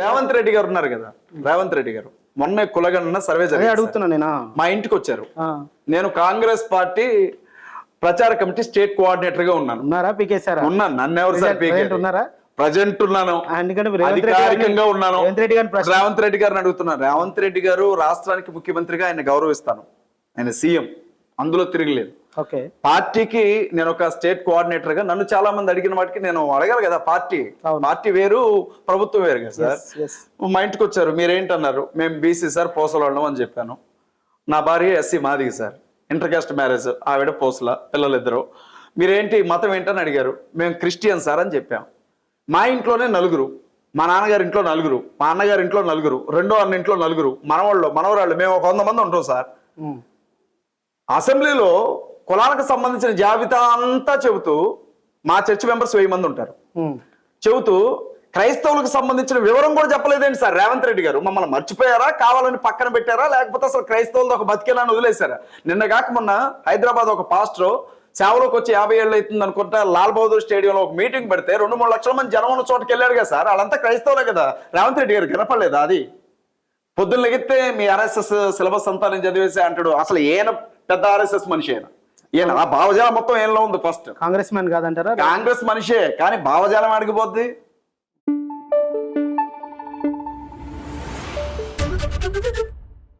రేవంత్ రెడ్డి గారు ఉన్నారు కదా. రేవంత్ రెడ్డి గారు. మొన్న కులగన్న సర్వే సార్. అడుగుతున్నా నేనా? మా ఇంటికి వచ్చారు. నేను కాంగ్రెస్ పార్టీ ప్రచార కమిటీ స్టేట్ కోఆర్డినేటర్గా ఉన్నాను. ఉన్నారా? పీకేశారా ఉన్నాను. నన్ను ఎవరు సార్ Present ఉన్నారా? ప్రజెంట్ ఉన్నాను. అధికారికంగా ఉన్నాను. రేవంత్ రెడ్డి గారిని అడుగుతున్నాను. రేవంత్ రెడ్డి గారు రాష్ట్రానికి ముఖ్యమంత్రిగా ఆయన గౌరవిస్తాను. ఆయన సీఎం. అందులో తిరగలేదు. పార్టీకి నేను ఒక స్టేట్ కోఆర్డినేటర్గా నన్ను చాలా మంది అడిగిన వాటికి నేను అడగాలి కదా పార్టీ. పార్టీ వేరు ప్రభుత్వం వేరు కదా సార్. మా ఇంటికి వచ్చారు మీరేంటన్నారు? మేము బీసీ సార్ పోసలు అని చెప్పాను. నా భార్య SC Madiga sir. Inter caste marriage ఆవిడ పోసల పిల్లలిద్దరు. మీరేంటి మతం ఏంటని అడిగారు. మేము క్రిస్టియన్ సార్ అని చెప్పాం. మా ఇంట్లోనే నలుగురు మా నాన్నగారి ఇంట్లో నలుగురు మా అన్నగారి ఇంట్లో నలుగురు రెండో అన్న ఇంట్లో నలుగురు మనవాళ్ళు మనవరాళ్ళు మేము ఒక వంద మంది ఉంటాం సార్. అసెంబ్లీలో కులాలకు సంబంధించిన జాబితా అంతా చెబుతూ మా చర్చ్ మెంబర్స్ వెయ్యి మంది ఉంటారు. చెబుతూ క్రైస్తవులకు సంబంధించిన వివరం కూడా చెప్పలేదేంటి సార్? రేవంత్ రెడ్డి గారు మమ్మల్ని మర్చిపోయారా? కావాలని పక్కన పెట్టారా? లేకపోతే అసలు క్రైస్తవులతో ఒక బతికేనా వదిలేశారా? నిన్న కాక మొన్న హైదరాబాద్ ఒక పాస్టర్ సేవలోకి వచ్చి యాభై ఏళ్ళు అవుతుంది అనుకుంటా లాల్ బహదూర్ స్టేడియంలో ఒక మీటింగ్ పెడితే రెండు మూడు లక్షల మంది జనం ఉన్న చోటుకి వెళ్ళారు కదా సార్. వాళ్ళంతా క్రైస్తవులే కదా. రేవంత్ రెడ్డి గారు కనపడలేదా అది? పొద్దున్న మీ ఆర్ఎస్ఎస్ సిలబస్ అంతా నేను చదివేసి అంటాడు. అసలు ఈయన పెద్ద ఆర్ఎస్ఎస్ మనిషి ఆయన ఈయన ఆ భావజాలం మొత్తం ఏళ్ళలో ఉంది ఫస్ట్ కాంగ్రెస్ మ్యాన్ కాదంటారా? కాంగ్రెస్ మనిషే కానీ భావజాలం అడిగిపోద్ది